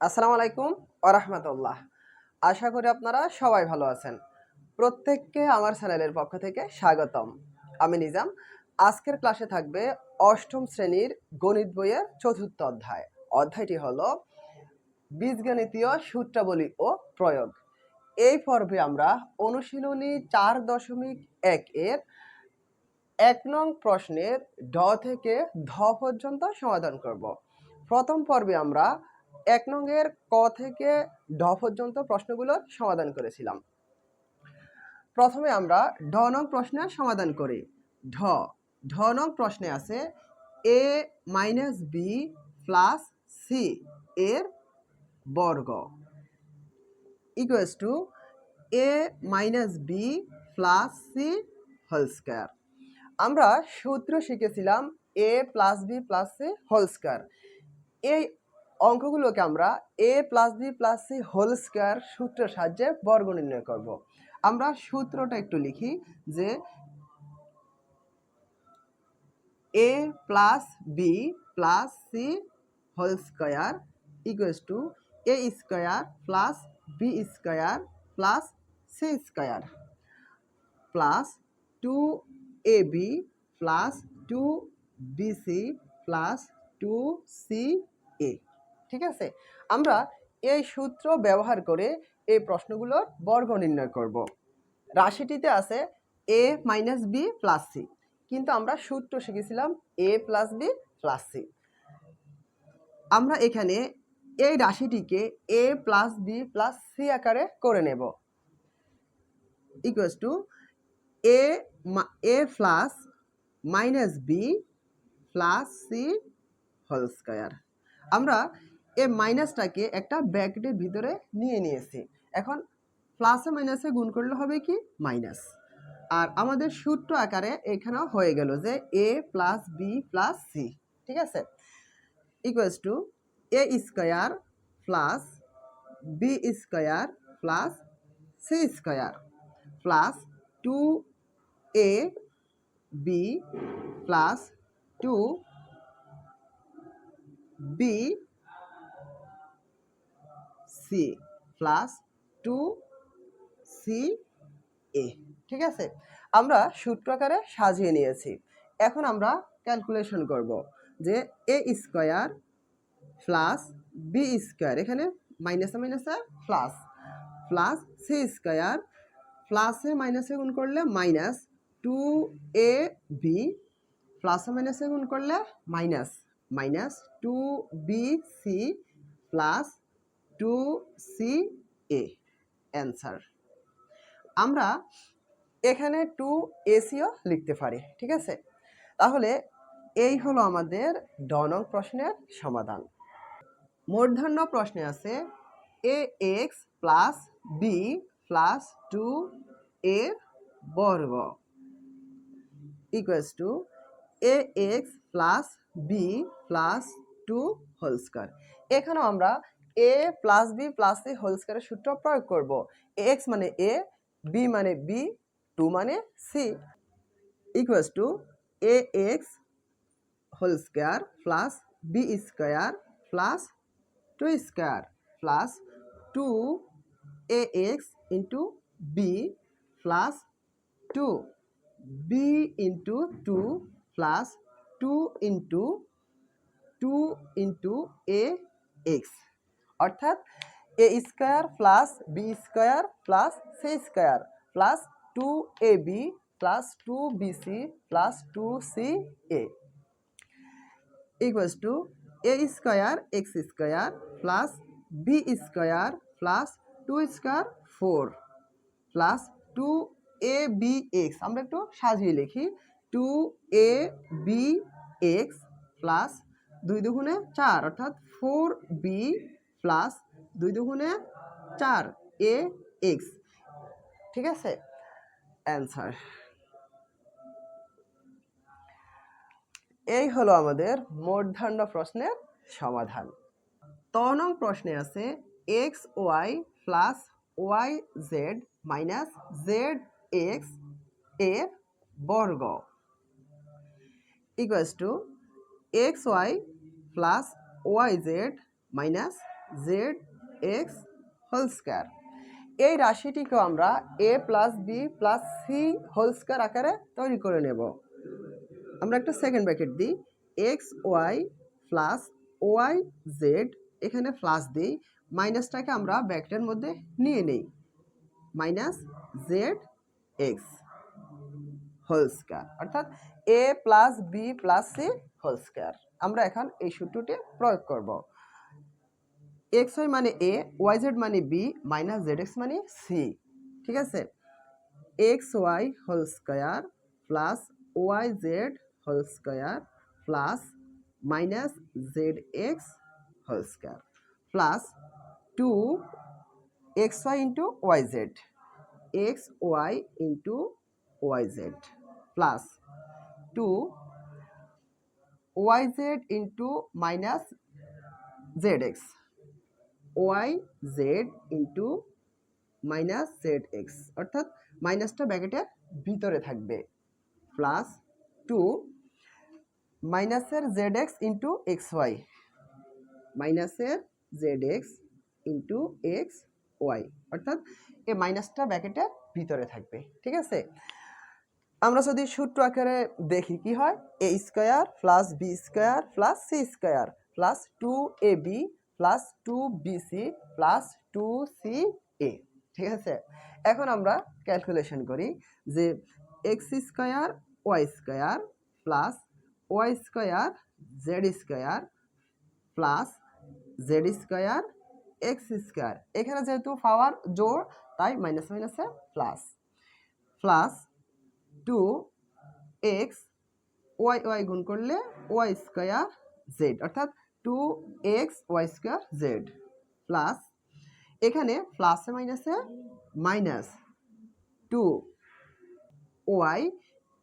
আসসালামু আলাইকুম ওরহমতুল্লাহ আশা করি আপনারা সবাই ভালো আছেন। প্রত্যেককে আমার চ্যানেলের পক্ষ থেকে স্বাগতম। আমি নিজাম। আজকের ক্লাসে থাকবে অষ্টম শ্রেণির গণিত বইয়ের চতুর্থ অধ্যায়। অধ্যায়টি হলো বীজগণিতীয় সূত্রাবলী ও প্রয়োগ। এই পর্বে আমরা অনুশীলনী চার দশমিক এক এর এক নং প্রশ্নের ড থেকে ধ পর্যন্ত সমাধান করব। প্রথম পর্বে আমরা এক নংয়ের ক থেকে ড পর্যন্ত প্রশ্নগুলোর সমাধান করেছিলাম। প্রথমে আমরা ঢ নং প্রশ্নের সমাধান করি। ঢ ঢ নং প্রশ্নে আছে A minus B plus C এর বর্গ। Equals to A minus B plus C whole square. আমরা সূত্র শিখেছিলাম A plus B plus C whole square. এই অঙ্কগুলোকে আমরা A plus B plus C whole square সূত্রের সাহায্যে বর্গ নির্ণয় করব। আমরা সূত্রটা একটু লিখি যে A plus B plus C whole square equals to A square plus B square plus C square plus two A B plus two B C plus two C A ঠিক আছে? আমরা এই সূত্র ব্যবহার করে এই প্রশ্নগুলোর বর্গ নির্ণয় করব। রাশিটিতে আছে A minus B plus C কিন্তু আমরা সূত্র শিখেছিলাম A plus B plus C আমরা এখানে এই রাশিটিকে A plus B plus C আকারে করে নেব। Equals to A A plus minus B plus C whole square আমরা এই মাইনাসটাকে একটা ব্র্যাকেটের ভিতরে নিয়ে নিয়েছি। এখন প্লাসে মাইনাসে গুণ করলে হবে কি? মাইনাস আর আমাদের সূত্র আকারে এখানেও হয়ে গেল যে A plus B plus C ঠিক আছে? Equals to A square plus B square plus C square plus two A B plus two B C plus two C A. ঠিক আছে? আমরা সূত্র আকারে সাজিয়ে নিয়েছি। এখন আমরা ক্যালকুলেশন করব যে A square plus B square. এখানে মাইনাসে মাইনাসে প্লাস প্লাস সি স্কোয়ার প্লাসে মাইনাসে গুণ করলে মাইনাস টু এ বি প্লাসে মাইনাসে গুণ করলে minus minus two B C plus two C A answer. আমরা এখানে টু এসিও লিখতে পারি, ঠিক আছে? তাহলে এই হলো আমাদের ডনং প্রশ্নের সমাধান। মূর্ধন্য প্রশ্নে আছে A X plus B plus two এর বর্গ। Equals to A X plus B plus two whole square. এখানেও আমরা A plus B plus C whole স্কোয়ারের সূত্র প্রয়োগ করব। এক্স মানে এ বি মানে বি টু মানে C equals to A X whole square plus B square plus two square plus two A X into B plus two B into two plus two into two into A X অর্থাৎ A square plus B square plus C square plus two A B plus two B C plus two C A equals to A square X square plus B square plus two square four plus two A B X আমরা একটু সাজিয়ে লিখি। Two A B X plus দুই দুগুণে চার, অর্থাৎ four B plus দুই দুগুণে চার, এ, এক্স। ঠিক আছে? অ্যান্সার। এই হলো আমাদের মূর্ধান্য প্রশ্নের সমাধান। ত নং প্রশ্নে আছে X Y plus Y Z minus Z এক্সের বর্গ। Equals to X Y plus Y Z minus Z X whole square এই রাশিটিকেও আমরা A plus B plus C whole square আকারে তৈরি করে নেব। আমরা একটা সেকেন্ড ব্র্যাকেট দিই। X Y plus Y Z এখানে প্লাস দিই। মাইনাসটাকে আমরা ব্র্যাকেটের মধ্যে নিয়ে নেই। Minus Z X whole square অর্থাৎ A plus B plus C whole square আমরা এখন এই সূত্রটি প্রয়োগ করব। এক্স ওয়াই মানে এ ওয়াই জেড মানে বি মাইনাস জেড এক্স মানে সি ঠিক আছে? X Y whole square plus Y Z whole square plus minus Z X whole square plus two X Y into Y Z X Y into Y Z plus two Y Z into minus Z X Y Z into minus Z X, অর্থাৎ মাইনাসটা ব্যাকেটের ভিতরে থাকবে, plus two মাইনাসের Z X into X Y, মাইনাসের Z X into X Y, অর্থাৎ এই মাইনাসটা ব্যাকেটের ভিতরে থাকবে, ঠিক আছে? আমরা যদি সূত্র আকারে দেখি কি হয়, A square plus B square plus C square plus two A B plus two B C plus two C A ঠিক আছে? এখন আমরা ক্যালকুলেশন করি যে X square Y square plus Y square Z square plus Z square X square এখানে যেহেতু power জোর তাই মাইনাস মাইনাসে plus plus two X Y Y গুণ করলে ওয়াই স্কোয়ার জেড অর্থাৎ two X Y square Z plus এখানে প্লাসে মাইনাসে মাইনাস টু ওয়াই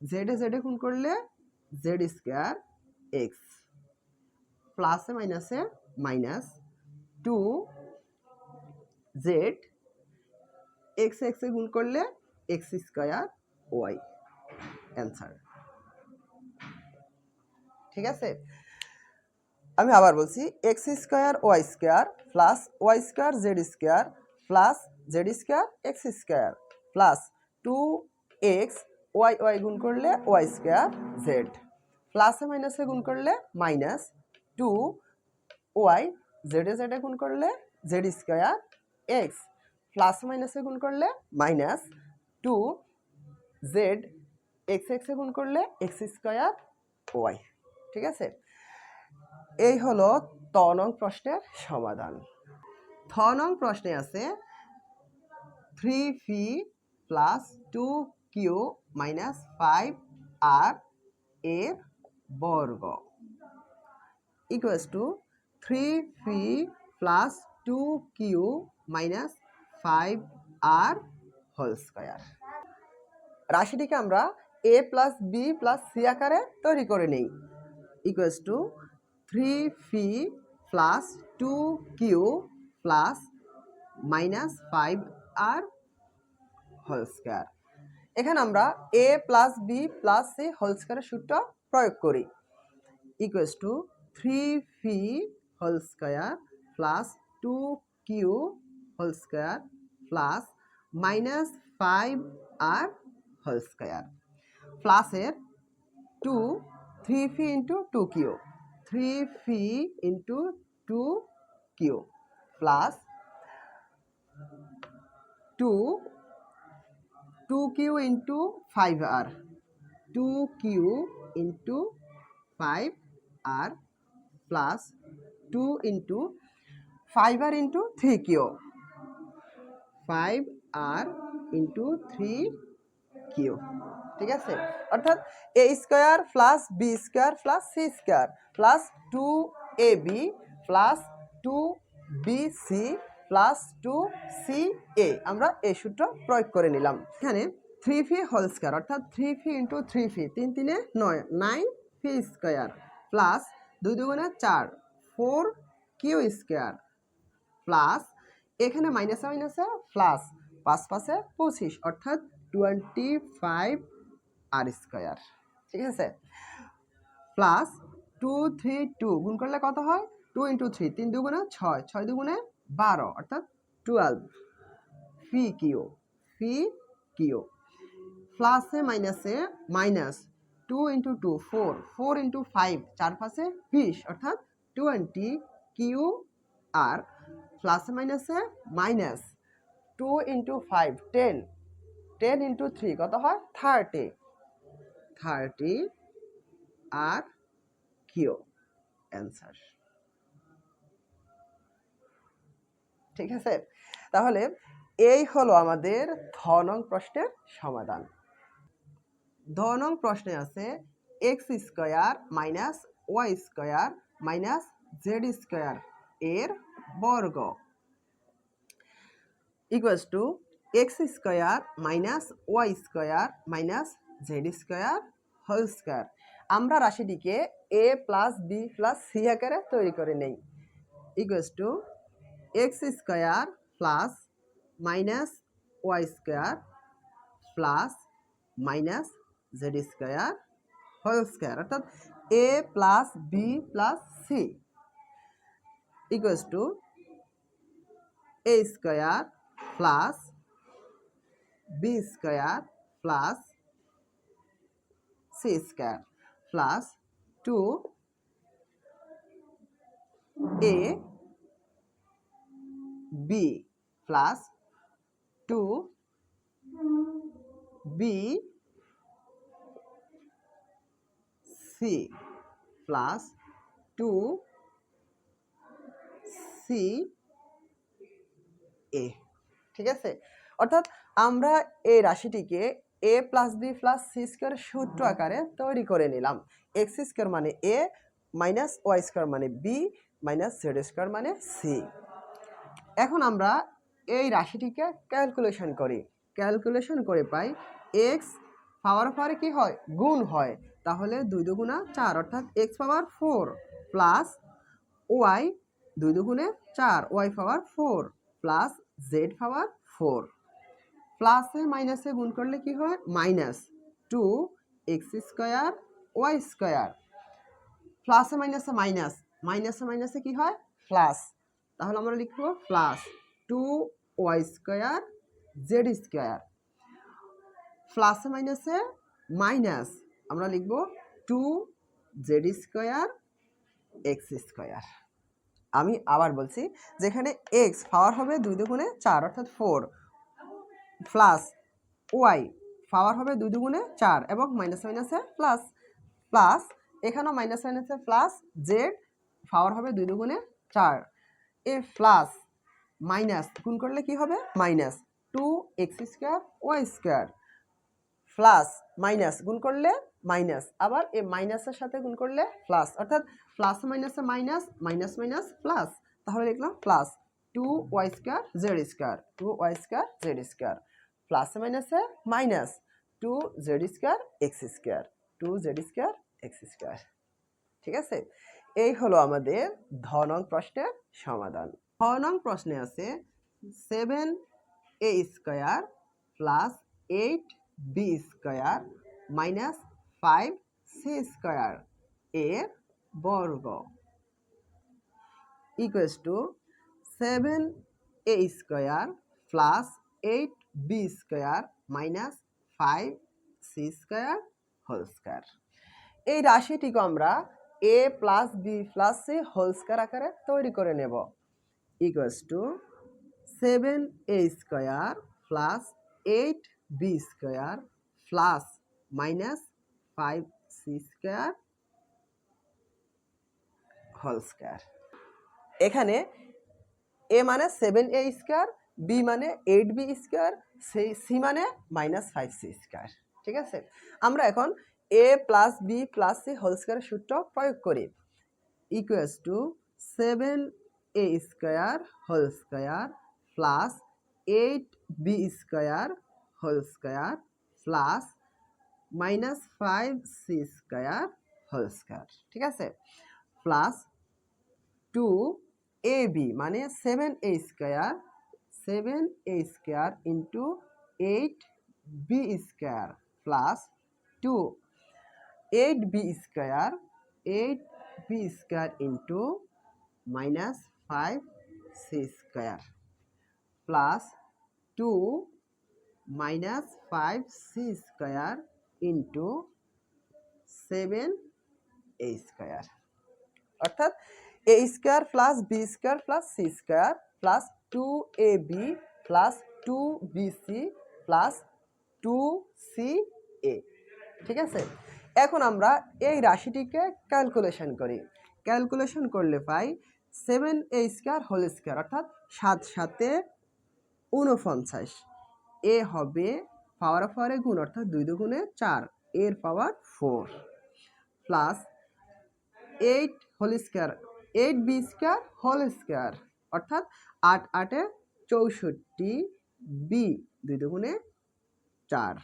জেডে জেডে গুণ করলে জেড স্কোয়ার এক্স প্লাসে মাইনাসে মাইনাস টু জেড এক্স এক্সে গুণ করলে এক্স স্কোয়ার ওয়াই অ্যান্সার ঠিক আছে? আমি আবার বলছি X square Y square plus Y square Z square plus Z square X square plus two X Y Y গুণ করলে ওয়াই স্কোয়ার জেড প্লাসে মাইনাসে গুণ করলে মাইনাস টু ওয়াই জেডে জেডে গুণ করলে জেড স্কোয়ার এক্স প্লাস মাইনাসে গুণ করলে মাইনাস টু জেড এক্স এক্সে গুণ করলে এক্স স্কোয়ার ওয়াই ঠিক আছে? এই হলো ত নং প্রশ্নের সমাধান। থ নং প্রশ্নে আছে three phi plus two Q minus five R এর বর্গ। Equals to three phi plus two Q minus five R whole square রাশিটিকে আমরা A plus B plus C আকারে তৈরি করে নিই। Equals to three phi plus two Q plus minus five R whole square এখানে আমরা A plus B plus C whole স্কোয়ারের সূত্র প্রয়োগ করি। Equals to three phi whole square plus two Q whole square plus minus five R whole square প্লাসের two three phi into two Q three phi into two Q plus two two Q into five R two Q into five R plus two into five R into three Q five R into three Q ঠিক আছে? অর্থাৎ A square plus B square plus C square plus two A B plus two B C plus two C A আমরা এই সূত্র প্রয়োগ করে নিলাম। এখানে থ্রি ফি হোল স্কোয়ার অর্থাৎ three phi into three phi তিন তিনে নয় নাইন ফি স্কোয়ার প্লাস দুই দুগুণে চার ফোর কিউ স্কোয়ার প্লাস এখানে মাইনাসে মাইনাসে প্লাস পাঁচ পাশে পঁচিশ, অর্থাৎ টোয়েন্টি ফাইভ আর স্কোয়ার, ঠিক আছে? প্লাস টু থ্রি টু গুণ করলে কত হয়? টু ইন্টু থ্রি তিন দুগুণে ছয় ছয় দুগুণে বারো, অর্থাৎ twelve phi Q phi Q. প্লাসে মাইনাসে minus two into two four four into five চার পাশে বিশ, অর্থাৎ টোয়েন্টি কিউ আর প্লাসে মাইনাসে minus two into five ten ten into three কত হয়? Thirty thirty R Q answer. ঠিক আছে? তাহলে এই হলো আমাদের ধ নং প্রশ্নের সমাধান। ধ নং প্রশ্নে আছে X square minus Y square minus Z square এর বর্গ। Equals to X square minus Y square minus Z square whole square আমরা রাশিটিকে A plus B plus C আকারে তৈরি করে নেই। Equals to X square plus minus Y square plus minus Z square whole square অর্থাৎ A plus B plus C equals to A square plus B square plus C square plus two A B plus two B C plus two C A. ঠিক আছে? অর্থাৎ আমরা এই রাশিটিকে A plus B plus C square সূত্র আকারে তৈরি করে নিলাম। এক্স স্কোয়ার মানে এ মাইনাস ওয়াই স্কোয়ার মানে বি মাইনাস জেড স্কোয়ার মানে সি এখন আমরা এই রাশিটিকে ক্যালকুলেশন করি। ক্যালকুলেশন করে পাই এক্স পাওয়ার পরে কি হয়? গুণ হয়। তাহলে দুই দুগুণা চার অর্থাৎ X power four plus Y দুই দুগুণে চার Y power four plus Z power four প্লাসে মাইনাসে গুণ করলে কি হয়? Minus two X square, Y square. প্লাসে মাইনাসে মাইনাস, মাইনাসে মাইনাসে কি হয়? প্লাস। তাহলে আমরা লিখব plus two Y square, Z square. প্লাসে মাইনাসে মাইনাস আমরা লিখব two Z square, X square. আমি আবার বলছি, যেখানে এক্স পাওয়ার হবে দুই দুগুণে চার, অর্থাৎ ফোর। প্লাস ওয়াই, পাওয়ার হবে দুই দুগুণে চার এবং মাইনাস মাইনাসে প্লাস প্লাস এখানেও মাইনাস মাইনাসে প্লাস জেড, পাওয়ার হবে দুই দুগুণে চার। এ প্লাস মাইনাস গুণ করলে কি হবে? Minus two X square Y square. Plus minus গুণ করলে মাইনাস, আবার এই মাইনাসের সাথে গুণ করলে প্লাস। অর্থাৎ প্লাস মাইনাসে মাইনাস মাইনাস মাইনাস প্লাস। তাহলে লিখলাম plus two Y square Z square, two Y square Z square. প্লাসে মাইনাসে minus two Z square X square two Z square X square ঠিক আছে? এই হলো আমাদের ধ নং প্রশ্নের সমাধান। খ নং প্রশ্নে আছে seven A square plus eight B square minus five C square এর বর্গ। Equals to seven A square plus eight B square minus five C square whole square এই রাশিটিকে আমরা A plus B plus C whole square আকারে তৈরি করে নেব। Equals to seven A square plus eight B square plus minus five C square whole square এখানে এ মানে seven এ square B মানে এইট বি স্কোয়ার সেই সি মানে মাইনাস ফাইভ সি স্কোয়ার ঠিক আছে? আমরা এখন A plus B plus C whole স্কোয়ারের সূত্র প্রয়োগ করি। Equals to seven A square whole square plus eight B square whole square plus minus five C square whole square ঠিক আছে? প্লাস টু এ বি মানে seven A square seven A square into eight B square plus two eight B square eight B square into minus five C square plus two minus five C square into seven A square অর্থাৎ A square plus B square plus C square plus two A B plus two B C plus two C A ঠিক আছে? এখন আমরা এই রাশিটিকে calculation করি। Calculation করলে পাই seven A square whole square অর্থাৎ সাত সাতে উনপঞ্চাশ এ হবে পাওয়ার অফ পাওয়ারে গুণ, অর্থাৎ দুই দুগুণে চার। এর power four plus eight whole square eight B square whole square অর্থাৎ আট আটে চৌষট্টি বি দুই দুগুণে চার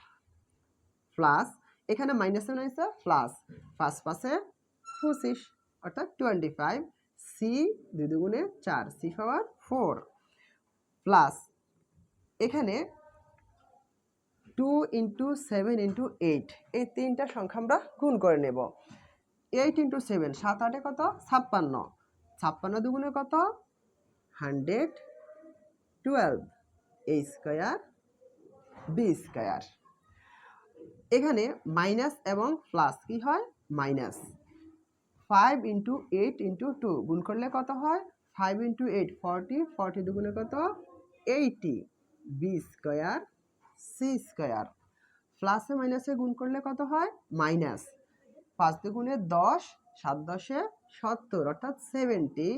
প্লাস, এখানে মাইনাস সেভেন হয়েছে প্লাস পাঁচ পাশে পঁচিশ, অর্থাৎ টোয়েন্টি ফাইভ সি দুই দুগুণে চার সি পাওয়ার ফোর প্লাস এখানে two into seven into eight এই তিনটা সংখ্যা আমরা গুণ করে নেব। এইট ইন্টু সেভেন সাত আটে কত? ছাপ্পান্ন। ছাপ্পান্ন দুগুণে কত? Hundred twelve a square b square. এখানে মাইনাস এবং প্লাস কি হয়? Minus. Five into eight into two গুণ করলে কত হয়? Five into eight, forty forty দুগুণে কত? Eighty b square, c square. প্লাসে মাইনাসে গুণ করলে কত হয়? মাইনাস। পাঁচ দুগুণে দশ, সাত দশে সত্তর, অর্থাৎ seventy,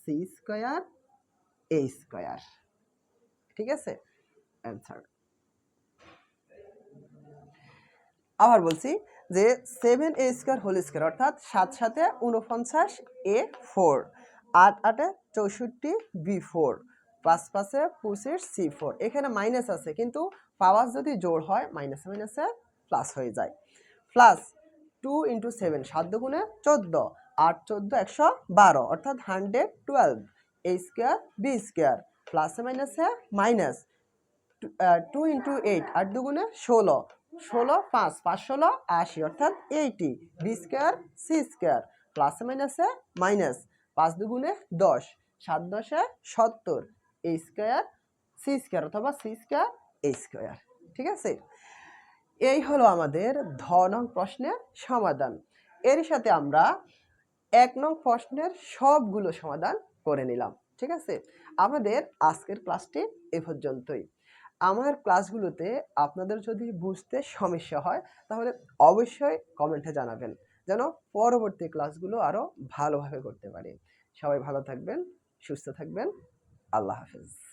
c square a square ঠিক আছে? অ্যান্সার আবার বলছি যে seven a square whole square অর্থাৎ সাত সাথে উনপঞ্চাশ এ ফোর আট আটে চৌষট্টি বি ফোর পাঁচ পাঁচে পঁচিশ সি ফোর এখানে মাইনাস আছে, কিন্তু পাওয়ার যদি জোড় হয় মাইনাসে মাইনাসে প্লাস হয়ে যায়। প্লাস টু ইন্টু সেভেন সাত দুগুণে চোদ্দ, আট চোদ্দ একশো বারো, অর্থাৎ hundred twelve a square b square প্লাসে মাইনাসে মাইনাস টু ইন্টু এইট আট দুগুণে ষোলো। ষোলো, পাঁচ পাঁচ ষোলো, আশি, অর্থাৎ eighty b square c square প্লাসে মাইনাসে মাইনাস পাঁচ দুগুণে দশ, সাত দশে সত্তর। এ স্কোয়ার সি স্কোয়ার অথবা সি স্কোয়ার এ স্কোয়ার ঠিক আছে? এই হলো আমাদের ধ নং প্রশ্নের সমাধান। এর সাথে আমরা এক নং প্রশ্নের সবগুলো সমাধান করে নিলাম, ঠিক আছে? আমাদের আজকের ক্লাসটি এ পর্যন্তই। আমার ক্লাসগুলোতে আপনাদের যদি বুঝতে সমস্যা হয়, তাহলে অবশ্যই কমেন্টে জানাবেন, যেন পরবর্তী ক্লাসগুলো আরও ভালোভাবে করতে পারি। সবাই ভালো থাকবেন, সুস্থ থাকবেন। আল্লাহ হাফেজ।